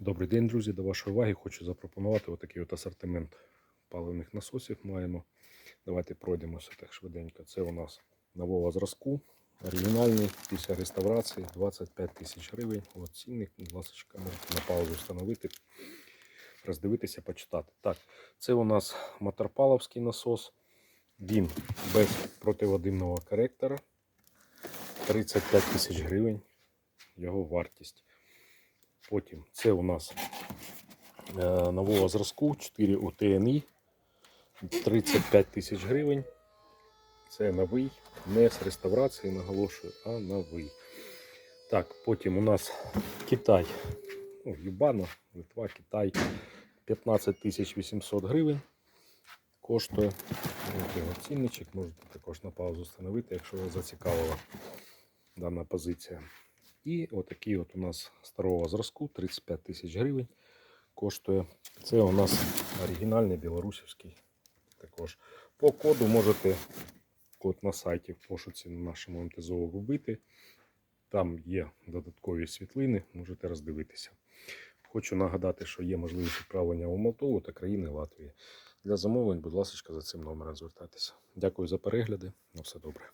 Добрий день, друзі. До вашої уваги хочу запропонувати отакий от асортимент паливних насосів маємо. Давайте пройдемося так швиденько. Це у нас нового зразку. Оригінальний після реставрації 25 тисяч гривень. От цінник, будь ласка, на паузу встановити, роздивитися, почитати. Так, це у нас моторпаловський насос. Він без противодимного коректора. 35 тисяч гривень. Його вартість. Потім це у нас е, нового зразку 4 УТНІ 35 тисяч гривень. Це новий, не з реставрації, наголошую, а новий. Так, потім у нас Китай. Ну, Юбана, Литва, Китай. 15 800 гривень. Коштує цінничок. Можете також на паузу встановити, якщо вас зацікавила дана позиція. І отакий от у нас старого зразку 35 тисяч гривень коштує. Це у нас оригінальний білорусівський. Також по коду можете код на сайті в пошуці на нашому МТЗО вбити. Там є додаткові світлини, можете роздивитися. Хочу нагадати, що є можливість відправлення у Молдову та країни Латвії. Для замовлень, будь ласка, за цим номером звертайтеся. Дякую за перегляди. На все добре.